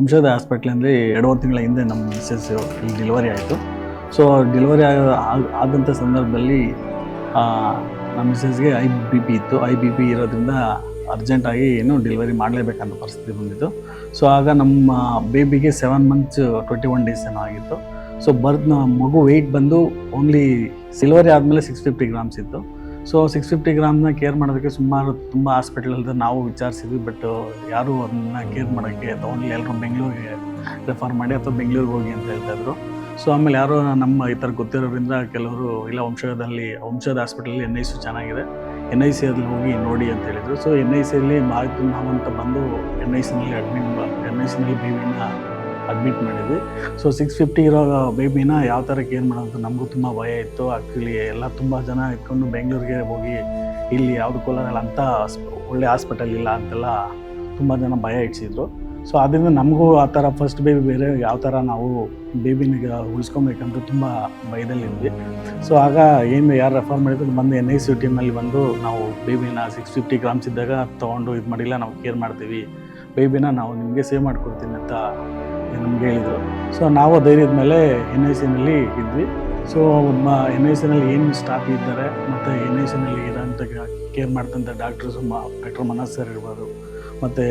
ವಂಶದ ಹಾಸ್ಪಿಟ್ಲಲ್ಲಿ ಎರಡೂವರೆ ತಿಂಗಳ ಹಿಂದೆ ನಮ್ಮ ಮಿಸ್ಸಸ್ ಇಲ್ಲಿ ಡೆಲಿವರಿ ಆಯಿತು. ಸೊ ಡೆಲಿವರಿ ಆದಂಥ ಸಂದರ್ಭದಲ್ಲಿ ನಮ್ಮ ಮಿಸ್ಸಸ್ಗೆ ಐ ಬಿ ಪಿ ಇತ್ತು. ಐ ಬಿ ಪಿ ಇರೋದ್ರಿಂದ ಅರ್ಜೆಂಟಾಗಿ ಏನು ಡೆಲಿವರಿ ಮಾಡಲೇಬೇಕಂತ ಪರಿಸ್ಥಿತಿ ಬಂದಿತ್ತು. ಸೊ ಆಗ ನಮ್ಮ ಬೇಬಿಗೆ seven months twenty one days ಏನೋ ಆಗಿತ್ತು. ಸೊ ಬರ್ತ್ ಮಗು ವೆಯ್ಟ್ ಬಂದು ಓನ್ಲಿ ಸಿಲ್ವರಿ ಆದಮೇಲೆ ಸಿಕ್ಸ್ ಫಿಫ್ಟಿ ಗ್ರಾಮ್ಸ್ ಇತ್ತು. ಸೊ ಸಿಕ್ಸ್ ಫಿಫ್ಟಿ ಗ್ರಾಮ್ನ ಕೇರ್ ಮಾಡೋದಕ್ಕೆ ಸುಮಾರು ತುಂಬ ಹಾಸ್ಪಿಟ್ಲಲ್ಲಿ ನಾವು ವಿಚಾರಿಸಿದ್ವಿ ಬಟ್ ಯಾರೂ ಅದನ್ನ ಕೇರ್ ಮಾಡೋಕ್ಕೆ ತೊಗೊಂಡು ಎಲ್ಲರೂ ಬೆಂಗಳೂರಿಗೆ ರೆಫರ್ ಮಾಡಿ ಅಥವಾ ಬೆಂಗಳೂರಿಗೆ ಹೋಗಿ ಅಂತ ಹೇಳ್ತಾ ಇದ್ರು. ಸೊ ಆಮೇಲೆ ಯಾರೋ ನಮ್ಮ ಈ ಥರ ಗೊತ್ತಿರೋದ್ರಿಂದ ಕೆಲವರು, ಇಲ್ಲ, ವಂಶದಲ್ಲಿ, ವಂಶದ ಹಾಸ್ಪಿಟಲಲ್ಲಿ ಎನ್ ಐ ಸಿ ಚೆನ್ನಾಗಿದೆ. ಎನ್ ಐ ಸಿ ಅಲ್ಲಿ ಹೋಗಿ ನೋಡಿ ಅಂತ ಹೇಳಿದರು. ಸೊ ಎನ್ ಐ ಸಿಯಲ್ಲಿ ಮಾಹಿತಿ ನಾವು ಅಂತ ಬಂದು ಎನ್ ಐ ಸಿನಲ್ಲಿ ಅಡ್ಮಿಟ್ ಎನ್ ಐ ಸಿನಲ್ಲಿ ಬೇಬಿನ ಅಡ್ಮಿಟ್ ಮಾಡಿದ್ವಿ. ಸೊ ಸಿಕ್ಸ್ ಫಿಫ್ಟಿ ಇರೋ ಬೇಬಿನ ಯಾವ ಥರ ಕೇರ್ ಮಾಡೋದು ನಮಗೂ ತುಂಬ ಭಯ ಇತ್ತು. ಆ್ಯಕ್ಚುಲಿ ಎಲ್ಲ ತುಂಬ ಜನ ಇಟ್ಕೊಂಡು ಬೆಂಗಳೂರಿಗೆ ಹೋಗಿ ಇಲ್ಲಿ ಯಾವುದು ಕೋಲಾರಲ್ಲಿ ಅಂತ ಒಳ್ಳೆ ಹಾಸ್ಪಿಟಲ್ ಇಲ್ಲ ಅಂತೆಲ್ಲ ತುಂಬ ಜನ ಭಯ ಇಡ್ಸಿದ್ರು. ಸೊ ಅದರಿಂದ ನಮಗೂ ಆ ಥರ ಫಸ್ಟ್ ಬೇಬಿ ಬೇರೆ, ಯಾವ ಥರ ನಾವು ಬೇಬಿನಿಗೆ ಉಳಿಸ್ಕೊಬೇಕಂತ ತುಂಬ ಭಯದಲ್ಲಿದ್ವಿ ಸೊ ಆಗ ಏನು ಯಾರು ರೆಫರ್ ಮಾಡಿದ್ರು ಬಂದು ಎನ್ ಐ ಸಿ ಟೀಮಲ್ಲಿ ಬಂದು ನಾವು ಬೇಬಿನ ಸಿಕ್ಸ್ ಫಿಫ್ಟಿ ಗ್ರಾಮ್ಸ್ ಇದ್ದಾಗ ತೊಗೊಂಡು ಇದು ಮಾಡಿಲ್ಲ, ನಾವು ಕೇರ್ ಮಾಡ್ತೀವಿ. ಬೇಬಿನ ನಾವು ನಿಮಗೆ ಸೇವ್ ಮಾಡ್ಕೊಡ್ತೀನಿ ಅಂತ ನಮ್ಗೆ ಹೇಳಿದರು. ಸೊ ನಾವು ಧೈರ್ಯದ ಮೇಲೆ ಎನ್ ಐ ಸಿನಲ್ಲಿ ಇದ್ವಿ. ಸೊ ಎನ್ ಐ ಸಿನಲ್ಲಿ ಏನು ಸ್ಟಾಫ್ ಇದ್ದಾರೆ ಮತ್ತು ಎನ್ ಐ ಸಿನಲ್ಲಿ ಇರೋಂಥ ಕೇರ್ ಮಾಡ್ತಂಥ ಡಾಕ್ಟರ್ಸ್ ಡಾಕ್ಟರ್ ಮನೋಜ್ ಸರ್ ಇರ್ಬೋದು, ಮತ್ತು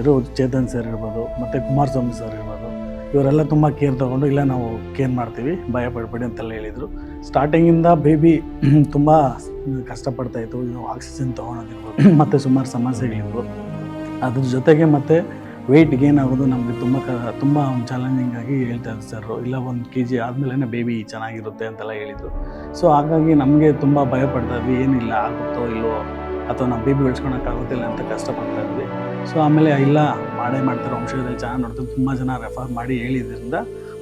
ಇರೋ ಚೇತನ್ ಸರ್ ಇರ್ಬೋದು, ಮತ್ತು ಕುಮಾರಸ್ವಾಮಿ ಸರ್ ಇರ್ಬೋದು. ಇವರೆಲ್ಲ ತುಂಬ ಕೇರ್ ತೊಗೊಂಡು ಇಲ್ಲ ನಾವು ಕೇರ್ ಮಾಡ್ತೀವಿ, ಭಯ ಪಡಬೇಡಿ ಅಂತೆಲ್ಲ ಹೇಳಿದರು. ಸ್ಟಾರ್ಟಿಂಗಿಂದ ಬೇಬಿ ತುಂಬ ಕಷ್ಟಪಡ್ತಾಯಿತ್ತು ಆಕ್ಸಿಜನ್ ತೊಗೊಳೋದಿರ್ಬೋದು, ಮತ್ತು ಸುಮಾರು ಸಮಸ್ಯೆಗಳಿದ್ವು. ಅದ್ರ ಜೊತೆಗೆ ಮತ್ತು ವೆಯ್ಟ್ ಗೇನ್ ಆಗೋದು ನಮಗೆ ತುಂಬ ಕ, ತುಂಬ ಒಂದು ಚಾಲೆಂಜಿಂಗ್ ಆಗಿ ಹೇಳ್ತಾ ಇದ್ದರು ಸರ್ ಇಲ್ಲ ಒಂದು ಕೆ ಜಿ ಆದಮೇಲೆ ಬೇಬಿ ಚೆನ್ನಾಗಿರುತ್ತೆ ಅಂತೆಲ್ಲ ಹೇಳಿದರು. ಸೊ ಹಾಗಾಗಿ ನಮಗೆ ತುಂಬ ಭಯ ಪಡ್ತಾ ಇದ್ವಿ. ಏನಿಲ್ಲ, ಆಗುತ್ತೋ ಇಲ್ಲೋ ಅಥವಾ ನಾವು ಬೇಬಿ ಬೆಳೆಸ್ಕೊಳಕ್ಕಾಗುತ್ತಿಲ್ಲ ಅಂತ ಕಷ್ಟಪಡ್ತಾ ಇದ್ವಿ. ಸೊ ಆಮೇಲೆ, ಇಲ್ಲ, ಮಾಡೇ ಮಾಡ್ತಾರೆ. ವಂಶದಲ್ಲಿ ಚೆನ್ನಾಗಿ ನೋಡ್ತಾರೆ. ತುಂಬ ಜನ ರೆಫರ್ ಮಾಡಿ ಹೇಳಿದ್ರಿಂದ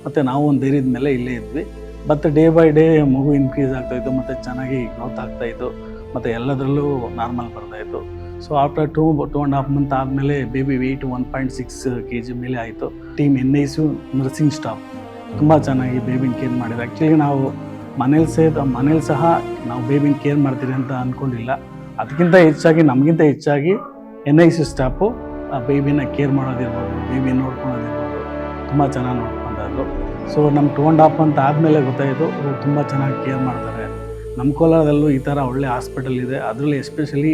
ಮತ್ತು ನಾವು ಒಂದು ಧೈರ್ಯದ ಮೇಲೆ ಇಲ್ಲೇ ಇದ್ವಿ. ಮತ್ತು ಡೇ ಬೈ ಡೇ ಮಗು ಇನ್ಕ್ರೀಸ್ ಆಗ್ತಾಯಿತ್ತು ಮತ್ತು ಚೆನ್ನಾಗಿ ಗ್ರೋತ್ ಆಗ್ತಾಯಿತ್ತು ಮತ್ತು ಎಲ್ಲದರಲ್ಲೂ ನಾರ್ಮಲ್ ಬರ್ತಾಯಿತ್ತು so after two two and half month ಆದಮೇಲೆ baby weight one point six K G ಮೇಲೆ ಆಯಿತು. Team N ICU nursing staff ತುಂಬ ಚೆನ್ನಾಗಿ ಬೇಬಿನ ಕೇರ್ ಮಾಡಿದ್ರು. ಆ್ಯಕ್ಚುಲಿ ನಾವು ಮನೇಲಿ ಸೇ, ಮನೇಲಿ ಸಹ ನಾವು ಬೇಬಿನ ಕೇರ್ ಮಾಡ್ತೀರಿ ಅಂತ ಅಂದ್ಕೊಂಡಿಲ್ಲ ಅದಕ್ಕಿಂತ ಹೆಚ್ಚಾಗಿ, ನಮಗಿಂತ ಹೆಚ್ಚಾಗಿ ಎನ್ ಐ ಸಿ ಸ್ಟಾಫು ಆ ಬೇಬಿನ ಕೇರ್ ಮಾಡೋದಿರ್ಬೋದು. ಬೇಬಿ ನೋಡ್ಕೊಳೋದಿರ್ಬೋದು ತುಂಬ ಚೆನ್ನಾಗಿ ನೋಡ್ಕೊಂಡಾದ್ರು ಸೊ ನಮ್ಮ ಟೂ ಆ್ಯಂಡ್ ಹಾಫ್ ಅಂತ ಆದಮೇಲೆ ಗೊತ್ತಾಯಿತು ತುಂಬ ಚೆನ್ನಾಗಿ ಕೇರ್ ಮಾಡ್ತಾರೆ. ನಮ್ಮ ಕೋಲಾರದಲ್ಲೂ ಈ ಥರ ಒಳ್ಳೆ ಹಾಸ್ಪಿಟಲ್ ಇದೆ. ಅದರಲ್ಲಿ ಎಸ್ಪೆಷಲಿ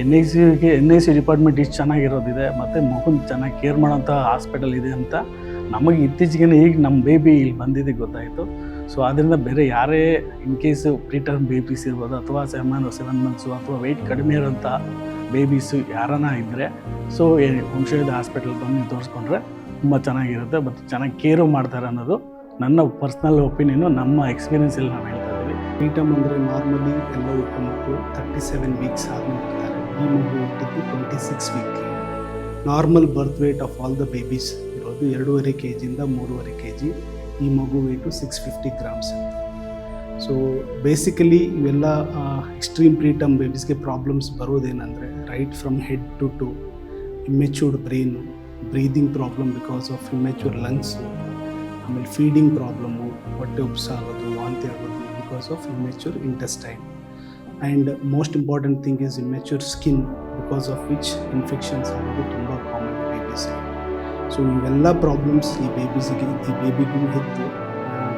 ಎನ್ ಐ ಸಿಗೆ ಎನ್ ಐ ಸಿ ಡಿಪಾರ್ಟ್ಮೆಂಟ್ ಇಷ್ಟು ಚೆನ್ನಾಗಿರೋದಿದೆ, ಮತ್ತು ಮಗುನ ಚೆನ್ನಾಗಿ ಕೇರ್ ಮಾಡೋಂಥ ಹಾಸ್ಪಿಟಲ್ ಇದೆ ಅಂತ ನಮಗೆ ಇತ್ತೀಚೆಗೆ ಈಗ ನಮ್ಮ ಬೇಬಿ ಇಲ್ಲಿ ಬಂದಿದ್ದು ಗೊತ್ತಾಯಿತು. ಸೊ ಅದರಿಂದ ಬೇರೆ ಯಾರೇ ಇನ್ ಕೇಸು ಪ್ರೀಟರ್ಮ್ ಬೇಬೀಸ್ ಇರ್ಬೋದು, ಅಥವಾ ಸೆವೆನ್ ಸೆವೆನ್ ಮಂತ್ಸು ಅಥವಾ ವೆಯ್ಟ್ ಕಡಿಮೆ ಇರೋಂಥ ಬೇಬೀಸು ಯಾರನ್ನ ಇದ್ದರೆ ಸೊ ವಂಶದ ಹಾಸ್ಪಿಟಲ್ ಬಂದು ತೋರಿಸ್ಕೊಂಡ್ರೆ ತುಂಬ ಚೆನ್ನಾಗಿರುತ್ತೆ, ಮತ್ತು ಚೆನ್ನಾಗಿ ಕೇರು ಮಾಡ್ತಾರೆ ಅನ್ನೋದು ನನ್ನ ಪರ್ಸ್ನಲ್ ಒಪಿನಿಯನು ನಮ್ಮ ಎಕ್ಸ್ಪೀರಿಯನ್ಸಲ್ಲಿ ನಾವು ಹೇಳ್ತಾ ಇದ್ದೀವಿ. ಪ್ರೀಟಮ್ ಅಂದರೆ ನಾರ್ಮಲಿ ಎಲ್ಲ ಹುಟ್ಟು ಮಕ್ಕಳು ತರ್ಟಿ ಸೆವೆನ್ ವೀಕ್ಸ್ ಆದ್ಮೇಲೆ ಮಗು ಹುಟ್ಟಿದ್ದು twenty six week normal birth weight of all the babies ಇರೋದು ಎರಡೂವರೆ ಕೆ ಜಿಯಿಂದ ಮೂರುವರೆ ಕೆ ಜಿ ಈ ಮಗು weight six fifty grams so basically ಇವೆಲ್ಲ ಎಕ್ಸ್ಟ್ರೀಮ್ ಪ್ರೀಟಮ್ ಬೇಬೀಸ್ಗೆ problems ಬರೋದೇನಂದರೆ right from head to to immatured brain breathing problem because of immature lungs ಆಮೇಲೆ feeding problem ಹೊಟ್ಟೆ ಉಪ್ಸಾಗೋದು, ವಾಂತಿ ಆಗೋದು because of immature intestine and most important thing is immature skin because of which infections ಆಗೋದು ತುಂಬ common ಬೇಬೀಸ್ಗೆ so ಇವೆಲ್ಲ problems ಈ ಬೇಬೀಸಿಗೆ ಈ ಬೇಬಿಗೂ ಇತ್ತು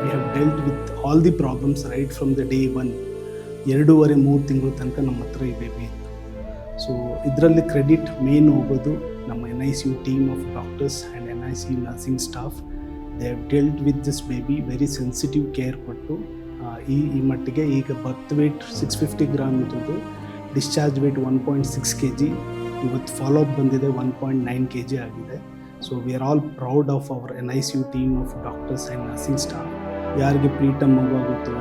we have dealt with all the problems right from the day one ಎರಡೂವರೆ, ಮೂರು ತಿಂಗಳ ತನಕ ನಮ್ಮ ಹತ್ರ ಈ ಬೇಬಿ ಇತ್ತು. ಸೊ ಇದರಲ್ಲಿ ಕ್ರೆಡಿಟ್ ಮೇನ್ ಹೋಗೋದು ನಮ್ಮ N I C U team of doctors and N I C U nursing staff they have dealt with this baby very sensitive care ಕೊಟ್ಟು ಈ ಈ ಮಟ್ಟಿಗೆ ಈಗ birth weight six fifty gram ಇದ್ದದ್ದು discharge weight one point six K G ಇವತ್ತು follow up ಬಂದಿದೆ one point nine K G ಆಗಿದೆ. So we are all proud of our N I C U team of doctors and nursing staff ಯಾರಿಗೆ preterm ಮಗು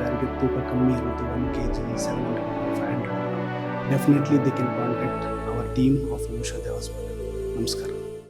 ಯಾರಿಗೆ ತೂಕ ಕಮ್ಮಿ ಇರುತ್ತೋ one K G seven hundred five hundred definitely they can contact our team of Aushadhi hospital ನಮಸ್ಕಾರ.